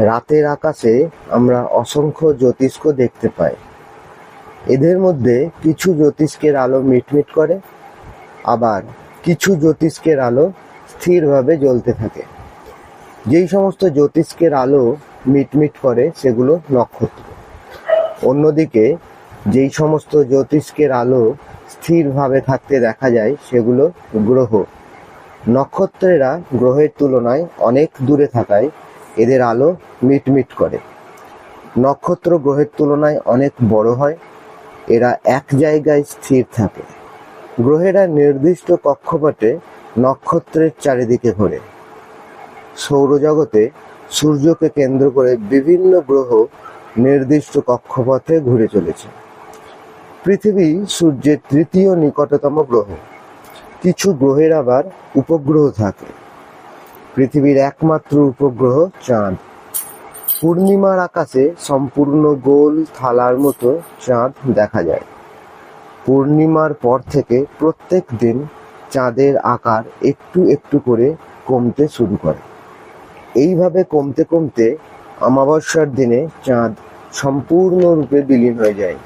রাতের আকাশে আমরা অসংখ্য জ্যোতিষ্ক দেখতে পাই। এদের মধ্যে কিছু জ্যোতিষ্কের আলো মিটমিট করে, আবার কিছু জ্যোতিষ্কের আলো স্থিরভাবে জ্বলতে থাকে। যেই সমস্ত জ্যোতিষ্কের আলো মিটমিট করে সেগুলো নক্ষত্র। অন্যদিকে যেই সমস্ত জ্যোতিষ্কের আলো স্থিরভাবে থাকতে দেখা যায় সেগুলো গ্রহ। নক্ষত্রেরা গ্রহের তুলনায় অনেক দূরে থাকায় এদের আলো মিটমিট করে। নক্ষত্র গ্রহের তুলনায় অনেক বড় হয়, এরা এক জায়গায় স্থির থাকে। গ্রহেরা নির্দিষ্ট কক্ষপথে নক্ষত্রের চারিদিকে ঘোরে। সৌরজগতে সূর্যকে কেন্দ্র করে বিভিন্ন গ্রহ নির্দিষ্ট কক্ষপথে ঘুরে চলেছে। পৃথিবী সূর্যের তৃতীয় নিকটতম গ্রহ। কিছু গ্রহের আবার উপগ্রহ থাকে। পৃথিবীর একমাত্র উপগ্রহ চাঁদ। পূর্ণিমার আকাশে সম্পূর্ণ গোল থালার মতো চাঁদ দেখা যায়। পূর্ণিমার পর থেকে প্রত্যেক দিন চাঁদের আকার একটু একটু করে কমতে শুরু করে। এইভাবে কমতে কমতে অমাবস্যার দিনে চাঁদ সম্পূর্ণরূপে বিলীন হয়ে যায়।